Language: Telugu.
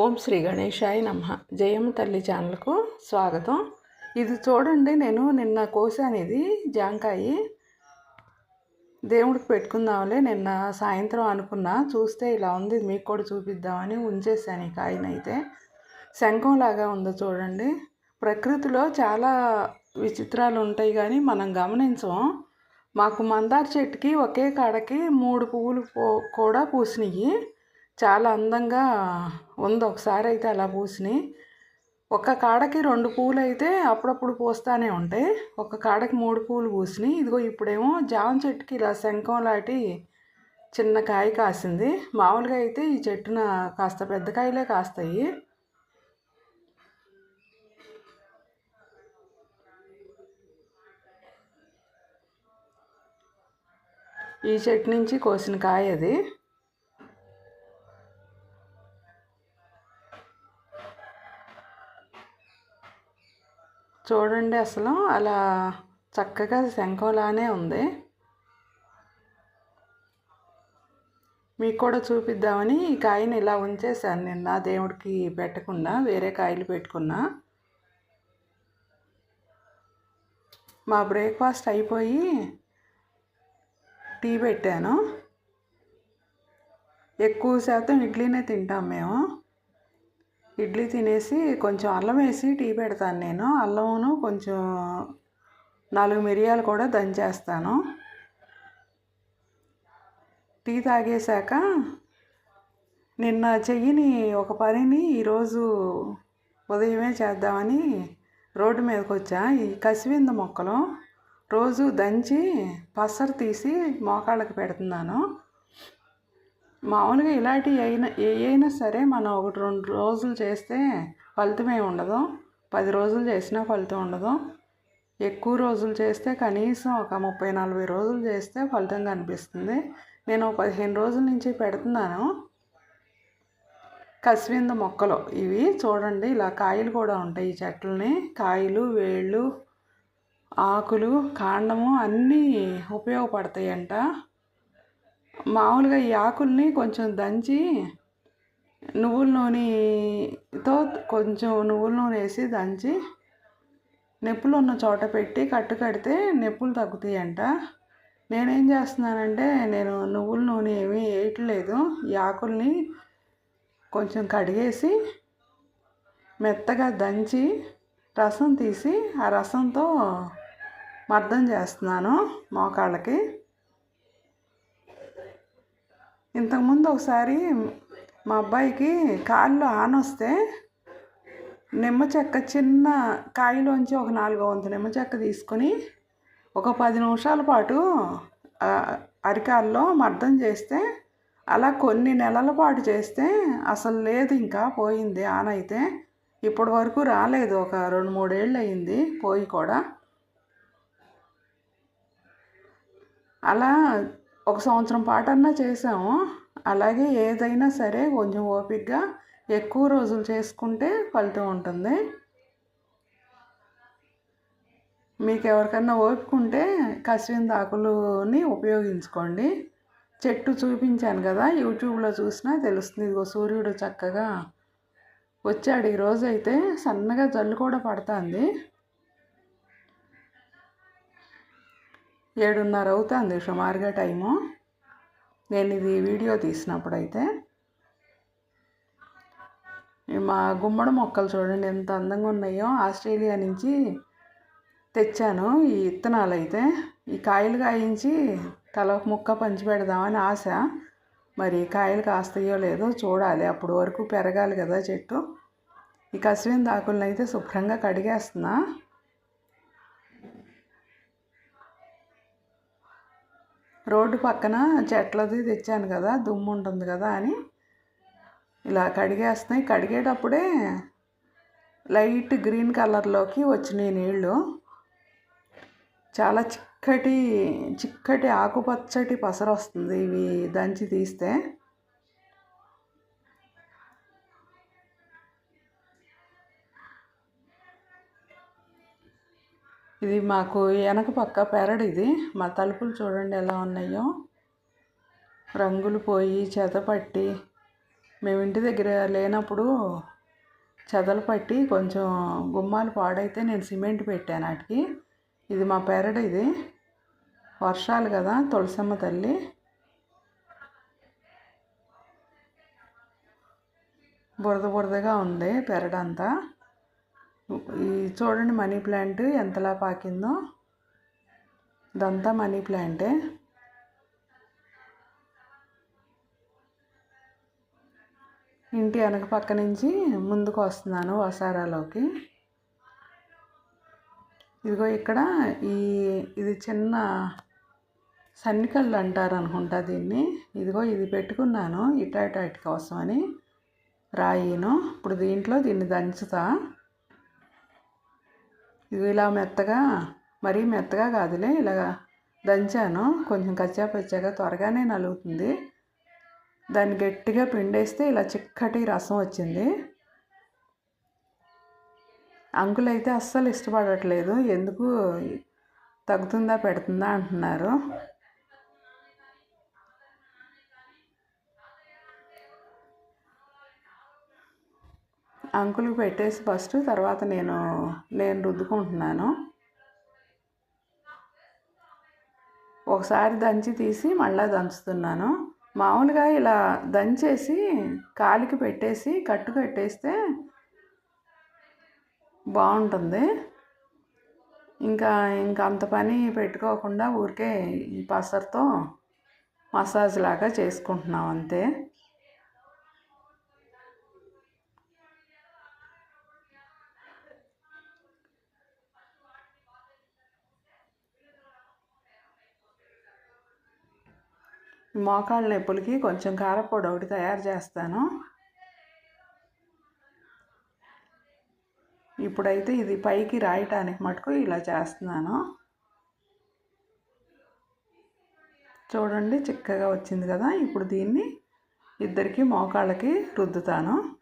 ఓం శ్రీ గణేశాయ నమ. జయమ్మ తల్లి ఛానల్కు స్వాగతం. ఇది చూడండి నేను నిన్న కోసాను ఇది జాంకాయి. దేవుడికి పెట్టుకుందాంలే నిన్న సాయంత్రం అనుకున్నా. చూస్తే ఇలా ఉంది మీకు కూడా చూపిద్దామని ఉంచేసాను ఈ కాయనైతే. శంఖంలాగా ఉందో చూడండి. ప్రకృతిలో చాలా విచిత్రాలు ఉంటాయి కానీ మనం గమనించం. మాకు మందార చెట్టుకి ఒకే కాడకి మూడు పువ్వులు కూడా పూసినాయి చాలా అందంగా ఉంది. ఒకసారి అయితే అలా పూసినాయి. ఒక కాడకి రెండు పూలు అయితే అప్పుడప్పుడు పూస్తూనే ఉంటాయి. ఒక కాడకి మూడు పూలు పూసినాయి. ఇదిగో ఇప్పుడేమో జామ చెట్టుకి ఇలా శంఖం లాంటి చిన్న కాయ కాసింది. మామూలుగా అయితే ఈ చెట్టున కాస్త పెద్ద కాయలే కాస్తాయి. ఈ చెట్టు నుంచి కోసిన కాయ అది. చూడండి అసలు అలా చక్కగా శంఖంలానే ఉంది. మీకు కూడా చూపిద్దామని ఈ కాయని ఇలా ఉంచేసాను నిన్న దేవుడికి పెట్టకుండా వేరే కాయలు పెట్టుకున్నా. మా బ్రేక్ఫాస్ట్ అయిపోయి టీ పెట్టాను. ఎక్కువ శాతం ఇడ్లీనే తింటాం మేము. ఇడ్లీ తినేసి కొంచెం అల్లం వేసి టీ పెడతాను నేను. అల్లమును కొంచెం నాలుగు మిరియాలు కూడా దంచేస్తాను. టీ తాగేశాక నిన్న చెయ్యిని ఒక పనిని ఈరోజు ఉదయమే చేద్దామని రోడ్డు మీదకి వచ్చా. ఈ కసివింద మొక్కలు రోజు దంచి పసరు తీసి మోకాళ్ళకి పెడుతున్నాను. మామూలుగా ఇలాంటివి అయినా ఏ అయినా సరే మనం ఒకటి రెండు రోజులు చేస్తే ఫలితమే ఉండదు. పది రోజులు చేసినా ఫలితం ఉండదు. ఎక్కువ రోజులు చేస్తే కనీసం ఒక ముప్పై నలభై రోజులు చేస్తే ఫలితం కనిపిస్తుంది. నేను పదిహేను రోజుల నుంచి పెడుతున్నాను. కసివింద మొక్కలు ఇవి చూడండి. ఇలా కాయలు కూడా ఉంటాయి ఈ చెట్లని. కాయలు వేళ్ళు ఆకులు కాండము అన్నీ ఉపయోగపడతాయంట. మామూలుగా ఈ ఆకుల్ని కొంచెం దంచి నువ్వుల నూనెతో కొంచెం నువ్వుల నూనె వేసి దంచి నొప్పులు ఉన్న చోట పెట్టి కట్టు కడితే నొప్పులు తగ్గుతాయంట. నేనేం చేస్తున్నానంటే నేను నువ్వుల నూనె ఏమీ వేయట్లేదు. ఈ ఆకుల్ని కొంచెం కడిగేసి మెత్తగా దంచి రసం తీసి ఆ రసంతో మర్దం చేస్తున్నాను మోకాళ్ళకి. ఇంతకుముందు ఒకసారి మా అబ్బాయికి కాళ్ళు ఆనొస్తే నిమ్మ చెక్క చిన్న కాయలోంచి ఒక నాలుగో వంతు నిమ్మ చెక్క తీసుకొని ఒక పది నిమిషాల పాటు అరికాల్లో మర్దం చేస్తే అలా కొన్ని నెలల పాటు చేస్తే అసలు లేదు ఇంకా పోయింది ఆన్ అయితే ఇప్పటి వరకు రాలేదు ఒక రెండు మూడేళ్ళు అయింది పోయి కూడా. అలా ఒక సంవత్సరం పాటన్నా చేసాము. అలాగే ఏదైనా సరే కొంచెం ఓపిక్గా ఎక్కువ రోజులు చేసుకుంటే ఫలితం ఉంటుంది. మీకు ఎవరికన్నా ఓపుకుంటే ఉంటే కసివింద ఆకులని ఉపయోగించుకోండి. చెట్టు చూపించాను కదా యూట్యూబ్లో చూసినా తెలుస్తుంది. ఇదిగో సూర్యుడు చక్కగా వచ్చాడు. ఈరోజు అయితే సన్నగా జల్లు కూడా పడుతుంది. ఏడున్నర అవుతుంది సుమారుగా టైము. నేను ఇది వీడియో తీసినప్పుడైతే. మా గుమ్మడి మొక్కలు చూడండి ఎంత అందంగా ఉన్నాయో. ఆస్ట్రేలియా నుంచి తెచ్చాను ఈ విత్తనాలు అయితే ఈ కాయలు కాయించి తల ముక్క పంచి పెడదామని ఆశ. మరి కాయలు కాస్తాయో లేదో చూడాలి. అప్పుడు వరకు పెరగాలి కదా చెట్టు. ఈ కసివింద ఆకులను అయితే శుభ్రంగా కడిగేస్తున్నా. రోడ్డు పక్కన చెట్లది తెచ్చాను కదా దుమ్ము ఉంటుంది కదా అని. ఇలా కడిగేస్తున్నాయి. కడిగేటప్పుడే లైట్ గ్రీన్ కలర్లోకి వచ్చినాయి నీళ్ళు. చాలా చిక్కటి చిక్కటి ఆకుపచ్చటి పసరు వస్తుంది ఇవి దంచి తీస్తే. ఇది మాకు వెనక పక్క పెరడు ఇది. మా తలుపులు చూడండి ఎలా ఉన్నాయో. రంగులు పోయి చెతపట్టి మేము ఇంటి దగ్గర లేనప్పుడు చెదలు పట్టి కొంచెం గుమ్మాలు పాడైతే నేను సిమెంట్ పెట్టాను వాటికి ఇది మా పెరడు ఇది. వర్షాలు కదా తులసమ్మ తల్లి. బురద బురదగా ఉంది పెరడంతా. చూడండి మనీ ప్లాంట్ ఎంతలా పాకిందో. ఇదంతా మనీ ప్లాంటే. ఇంటి వెనక పక్క నుంచి ముందుకు వస్తున్నాను వసారాలోకి. ఇదిగో ఇక్కడ ఈ ఇది చిన్న సన్నికళ్ళు అంటారు అనుకుంటా దీన్ని. ఇదిగో ఇది పెట్టుకున్నాను ఇటాటాటి కోసమని రాయిను. ఇప్పుడు దీంట్లో దీన్ని దంచుతా. ఇది ఇలా మెత్తగా మరీ మెత్తగా కాదులే ఇలాగా దంచాను. కొంచెం కచ్చా పచ్చాగా త్వరగానే నలుగుతుంది. దాన్ని గట్టిగా పిండేస్తే ఇలా చిక్కటి రసం వచ్చింది. అంకులైతే అస్సలు ఇష్టపడట్లేదు. ఎందుకు తగ్గుతుందా పెడుతుందా అంటున్నారు. అంకుల్కి పెట్టేసి ఫస్ట్ తర్వాత నేను నేను రుద్దుకుంటున్నాను. ఒకసారి దంచి తీసి మళ్ళీ దంచుతున్నాను. మామూలుగా ఇలా దంచేసి కాలికి పెట్టేసి కట్టు కట్టేస్తే బాగుంటుంది. ఇంకా ఇంకా అంత పని పెట్టుకోకుండా ఊరికే ఈ పసరుతో మసాజ్ లాగా చేసుకుంటున్నాం అంతే. మోకాళ్ళ నొప్పులకి కొంచెం కారపొడి ఒకటి తయారు చేస్తాను. ఇప్పుడైతే ఇది పైకి రాయటానికి మటుకు ఇలా చేస్తున్నాను. చూడండి చిక్కగా వచ్చింది కదా. ఇప్పుడు దీన్ని ఇద్దరికి మోకాళ్ళకి రుద్దుతాను.